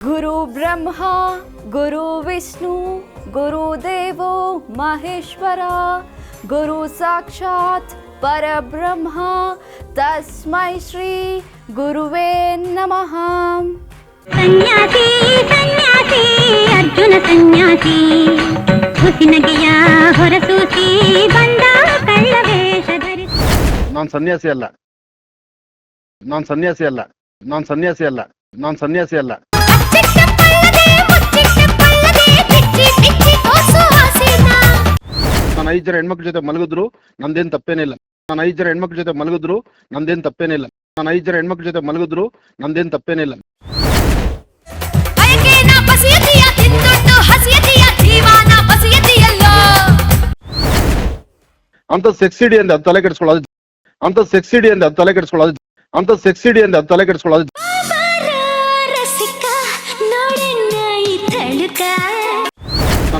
ಗುರು ಬ್ರಹ್ಮ ಗುರು ವಿಷ್ಣು ಗುರು ದೇವೋ ಮಹೇಶ್ವರ ಗುರು ಸಾಕ್ಷಾತ್ ಪರಬ್ರಹ್ಮ ತಸ್ಮೈ ಶ್ರೀ ಗುರುವೇ ನಮಃ. ಸನ್ಯಾಸಿ ಸನ್ಯಾಸಿ ಅರ್ಜುನ ಸನ್ಯಾಸಿ ಹುಸಿನಗೆಯ ಹೊರಸೂಸಿ ಬಂದ ನಾನು ಸನ್ಯಾಸಿ ಅಲ್ಲ. ನಾನು ಸನ್ಯಾಸಿ ಅಲ್ಲ. ನಾನು ಸನ್ಯಾಸಿ ಅಲ್ಲ. ನಾನು ಸನ್ಯಾಸಿ ಅಲ್ಲ. ನಾನು ಐದು ಜನ ಹೆಣ್ಮಕ್ಳ ಜೊತೆ ಮಲಗಿದ್ರು ನಂದೇನು ತಪ್ಪೇನಿಲ್ಲ ನಾನು ಐದು ಜನ ಹೆಣ್ಮಕ್ಳ ಜೊತೆ ಮಲಗಿದ್ರು ನಂದೇನು ತಪ್ಪೇನಿಲ್ಲ ನಾನು ಐದು ಜನ ಹೆಣ್ಮಕ್ಳ ಜೊತೆ ಮಲಗಿದ್ರು ನಂದೇನು ತಪ್ಪೇನಿಲ್ಲ ಅಂತ ಸೆಕ್ಸಿಡಿ ಅಂತ ಅದು ತಲೆ ಕೆಡಿಸ್ಕೊಳ್ಳೋದು. ಅಂತ ಸೆಕ್ಸಿಡಿ ಅಂತ ಅದು ತಲೆ ಕೆಡಿಸ್ಕೊಳ್ಳೋದು. ಅಂತ ಸೆಕ್ಸಿಡಿ ಅಂತ ಅದು ತಲೆ ಕೆಡಿಸ್ಕೊಳ್ಳೋದು.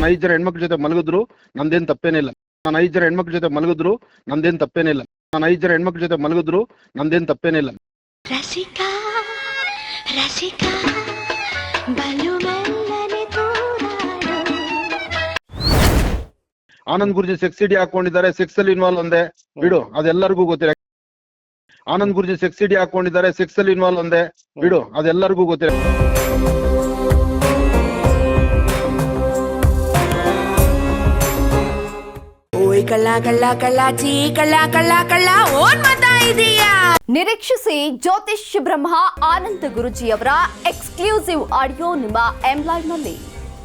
ನಾನು ಐದು ಜನ ಹೆಣ್ಮಕ್ಳ ಜೊತೆ ಮಲಗಿದ್ರು ನಂದೇನು ತಪ್ಪೇನಿಲ್ಲ ನಾನು ಐದು ಜನ ಹೆಣ್ಮಕ್ಳ ಜೊತೆ ಮಲಗಿದ್ರು ನಂದೇನು ತಪ್ಪೇನಿಲ್ಲ ನಾನು ಐದು ಜನ ಹೆಣ್ಮಕ್ಳ ಜೊತೆ ಮಲಗಿದ್ರು ನಂದೇನು ತಪ್ಪೇನಿಲ್ಲ ರಸಿಕಾ ರಸಿಕಾ ಬಲು ಮೆಲ್ಲನೆ ತೂರಾಡು ಆನಂದ್ ಗುರುಜಿ ಸೆಕ್ಸ್ ಸಿಡಿ ಹಾಕೊಂಡಿದ್ದಾರೆ ಸೆಕ್ಸ್ ಅಲ್ಲಿ ಇನ್ವಾಲ್ವ್ ಅಂದೆ ಬಿಡು ಅದೆಲ್ಲರಿಗೂ ಗೊತ್ತಿರ ಆನಂದ್ ಗುರುಜಿ ಸೆಕ್ಸ್ ಸಿಡಿ ಹಾಕೊಂಡಿದ್ದಾರೆ ಸೆಕ್ಸ್ ಅಲ್ಲಿ ಇನ್ವಾಲ್ವ್ ಅಂದೆ ಬಿಡು ಅದೆಲ್ಲರಿಗೂ ಗೊತ್ತಿರ ಕಳ್ಳ ಚೀ ಓನ್ ನಿರೀಕ್ಷಿಸಿ ಜ್ಯೋತಿಷ್ ಬ್ರಹ್ಮ ಆನಂದ ಗುರುಜಿಯವರ ಎಕ್ಸ್ಕ್ಲೂಸಿವ್ ಆಡಿಯೋ ನಿಮ್ಮ ಎಂಲೈವ್ನಲ್ಲಿ